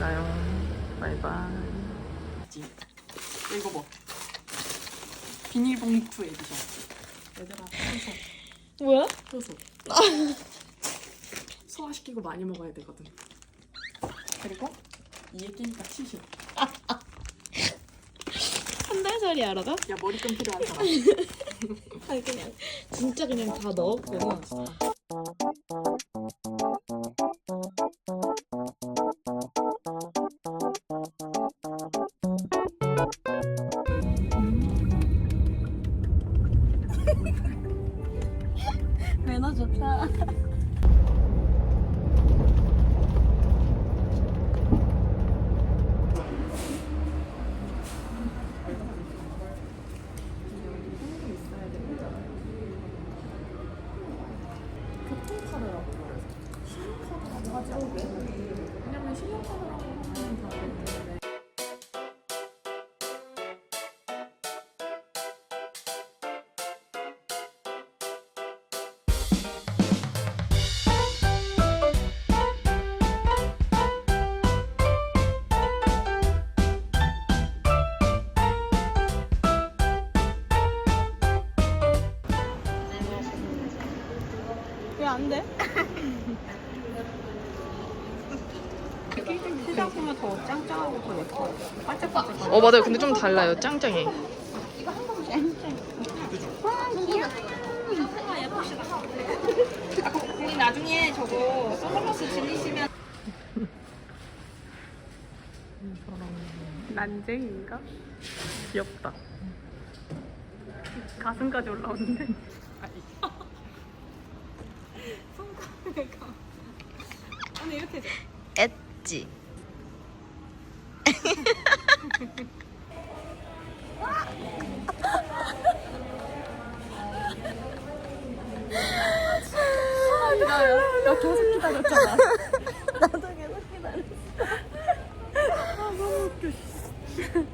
잘 가요. 바이바이. 이거 봐. 비닐봉투 에디션. 얘들아, 효소, 뭐야? 효소. 소화시키고 많이 먹어야 되거든. 그리고 이에 끼니까 치실. 한달 살이 알아가? 야 머리끈 사람. 아니 그냥 진짜 그냥 다 넣었구나. 반짝반짝. 어 맞아요. 근데 좀 달라요. 짱짱이. 우리 나중에 저거 선글라스 질리시면 난쟁인가? 귀엽다. 가슴까지 올라오는데. 아니 이렇게 해줘. 엣지. 나 계속 기다렸잖아.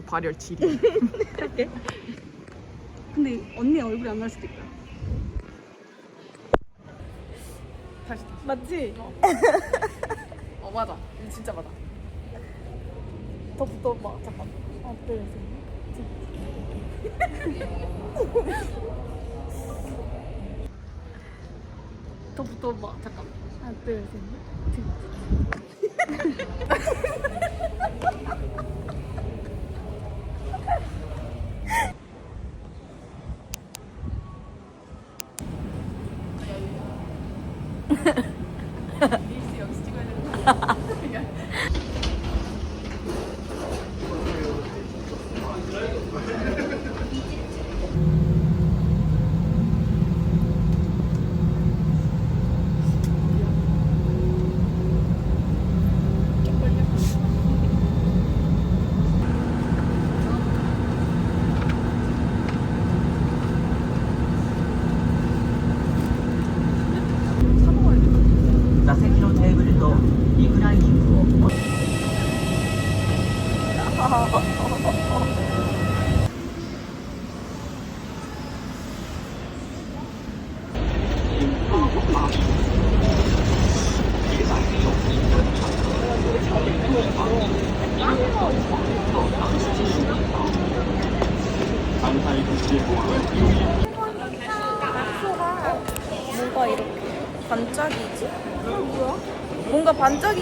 발열 7일. 근데 언니 얼굴이 안 날 수도 있다. 다시 다시. 맞지? 어 맞아. 이거 진짜 맞아. 더 붙어봐. 잠깐. 셋. 더 붙어봐. 잠깐. 하나, 둘, 셋.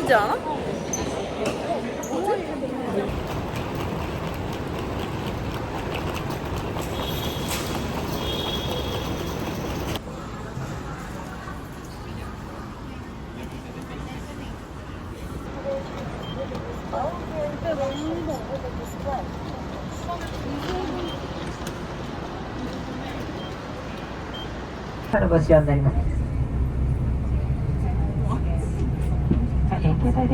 맛있지 않 아? 뭐 지? 바로 버시안 다니면 はい、えー携帯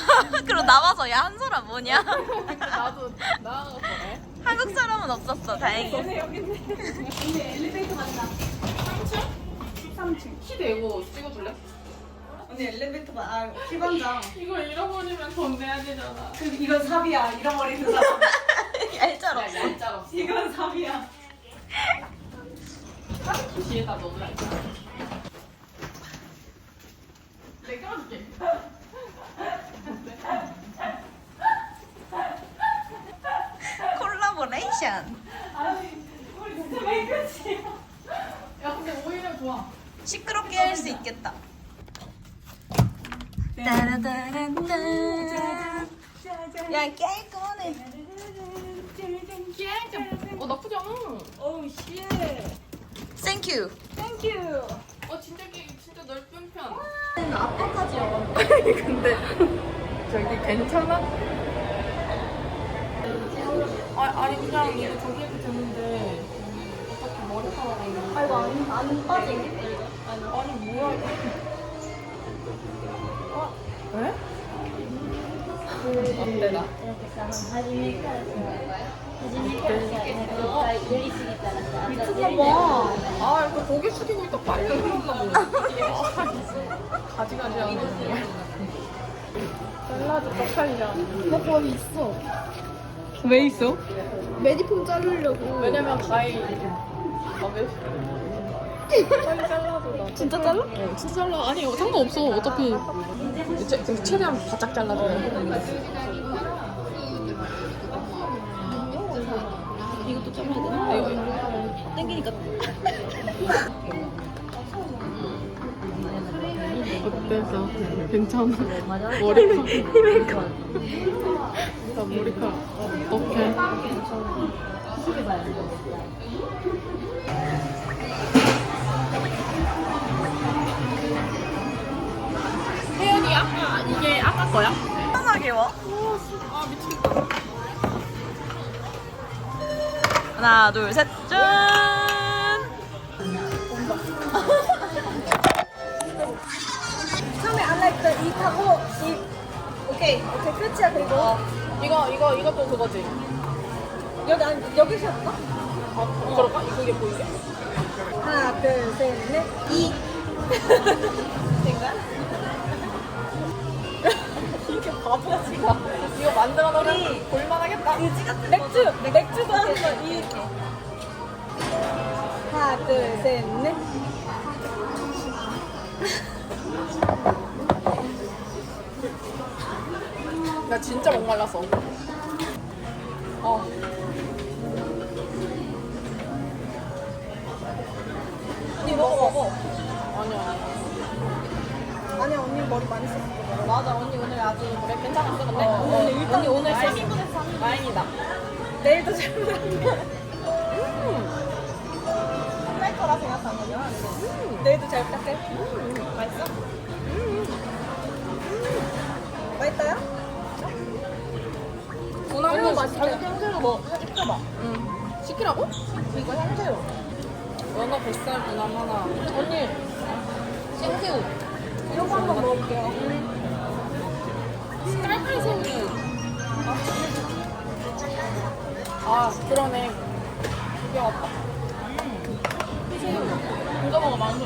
아무. 그럼 나와서 야 한 사람 뭐냐? 나도 나가서 해. 한국 사람은 없었어 다행히. 있네. 언니 엘리베이터 간다. 3층? 3층. 키 대고 찍어줄래? 언니 엘리베이터 봐. 아 기반장. 이거 잃어버리면 돈 내야 되잖아. 그 이건 삽이야. 잃어버리는 사람. 얄짤없어. 얄짤 없어. 이건 삽이야. 카드 뒤에다 넣어줄게. 내가 껴줄게. 콜라보레이션. 아니 우리 진짜 메이크업이야. 야 근데 오히려 좋아. 시끄럽게 할 수 있겠다. 따라따란딴. 야 깨알 꺼내. 어 나쁘지 않아. 오우 쉣. 땡큐. 땡큐. 어 진짜 게 진짜 넓은 편. 아빠까지 와. 아니 근데 저기 괜찮아? 아, 아니 그냥 이거 저기 해도 되는데 어떻게 머리카락이 아 이거 안, 안 빠지네? 아니, 아니 뭐야 이거 어? 왜? 어때 나? 이렇게 하지니까 하지니까 미쳤나봐. 아, 이거 고기 숙이고 있다 빨리 흘렀나 가지가지 하네. 샐러드 떡갈이랑. 나 거기 있어. 왜 있어? 메디폼 자르려고. 왜냐면 과일. 아, 진짜 잘라? 어, 진짜 잘라. 아니, 상관없어. 어차피. 제, 제 최대한 바짝 잘라줘. 이것도 잘라. 땡기니까. 어때서? 괜찮아? 머리카락. 나 머리카락. 어떡해? 혜연이 아까 이게 아까 거야? 편하게 와. 아 미치겠다. 하나 둘 셋 짠. 처음에 안 했던 이 타고 이. 오케이. 오케이 끝이야 그리고. 이거 이거 이것도 그거지. 여기 안 여기서 할까? 아 그럴까? 이게 보이게? 하나 둘셋넷 이. 된가? 이게 바보지가. 이거 만들어 놓으면 볼만하겠다. 의지 같은 맥주 맥주도 한번 이. 하나 둘 셋 넷 나 진짜 목 말랐어. 어. 언니 먹어 먹어. 아니야. 아니야 언니 머리 많이 썼어. 맞아 언니 오늘 아주 그래 괜찮았어 근데. 어, 오늘 일단 언니 오늘 다행이다. 3인분에서 다행이다. 내일도 잘 먹을게. 할 거라 생각하거든. 내일도 잘 부탁해. 맛있어? 맛있어요? 군함도 맛있게. 향새로 뭐 시켜봐. 응. 시키라고? 이거 향새로. 연어 뱃살 군함 하나. 언니. 생새우. 이거 한번 먹을게요. 새우는. 아 그러네. 이게 왔다. 새우. 이거 먹어 만두.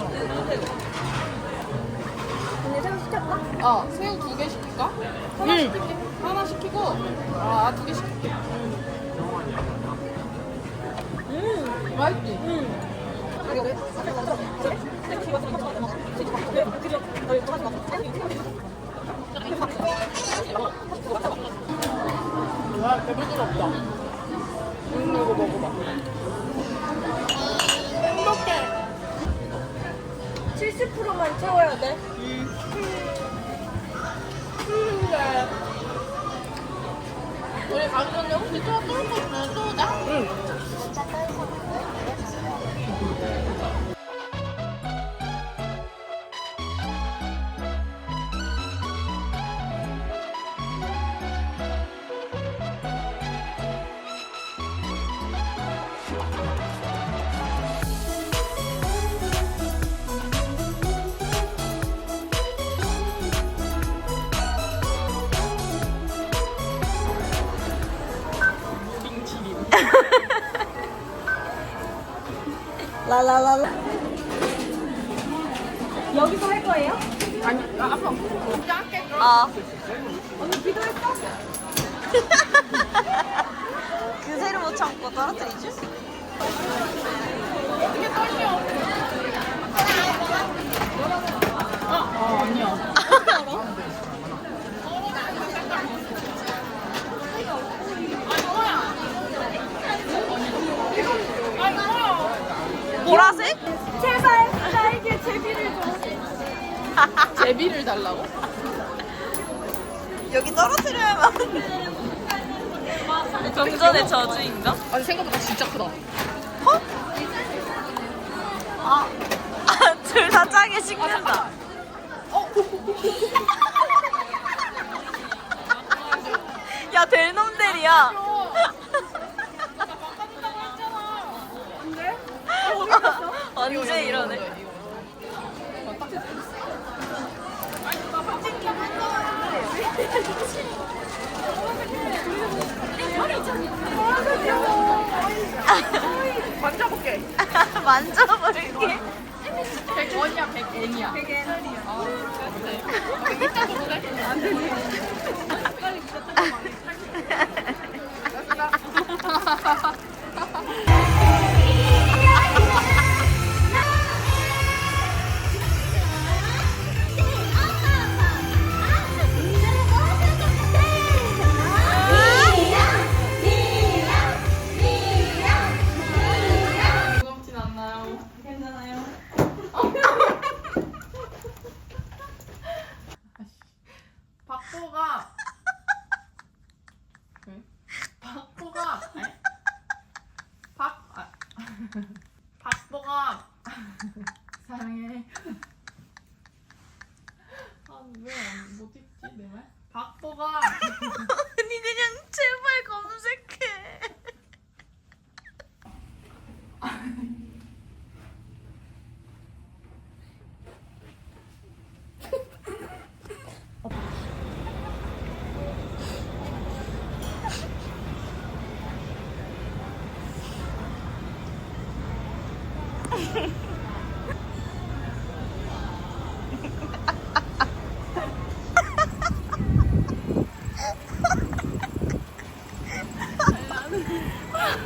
언니 새우 시켰나? 아 새우 두 개 시킬까? 하나 시킬게. 하나 시키고 아두 개 시킬게. 음. 맛있지? 음. 이거 왜? 와 배불러없다. 음 이거 먹어봐. 행복해. 70%만 채워야 돼. 우리 가기 전에 혹시 또 뚫고 있으면 또 오자? 응. 라라라라. 여기서 할 거예요? 아니, 나 아파. 짧게. 어. 언니 기도했어? 그새를 못 참고 떨어뜨리지? 어떻게 떨려. 어, 어, 아니야. 달라고? 여기 떨어뜨려야만. 동전의 저주인가? 아니 생각보다 진짜 크다 아, 둘 다 짜게 식는다. 야, 될 놈들이야. 언제 이러네? 만져볼게 만져볼게. 100원이야 100엔이야 100엔이야 아 그래? 이따 줘도 돼? 안 되지 무겁진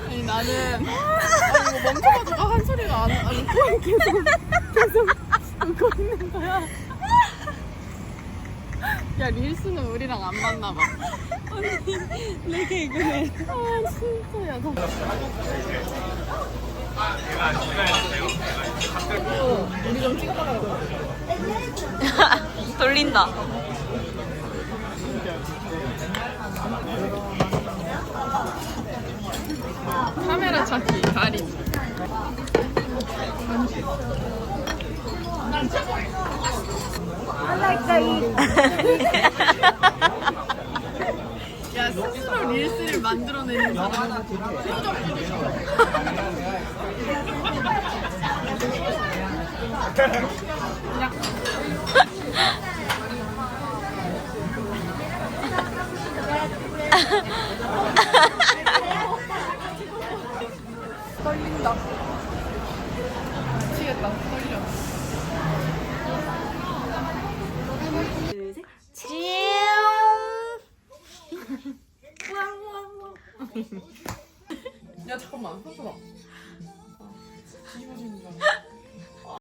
아니 나는 아니 이거 멈춰가지고 한 소리가 안, 안 웃고 계속 계속 웃고 있는 거야 야 릴스는 우리랑 안 맞나 봐내 개그맨. 아 진짜 야 너. 우리 좀 찍어달라고 돌린다. 잠깐만 서준아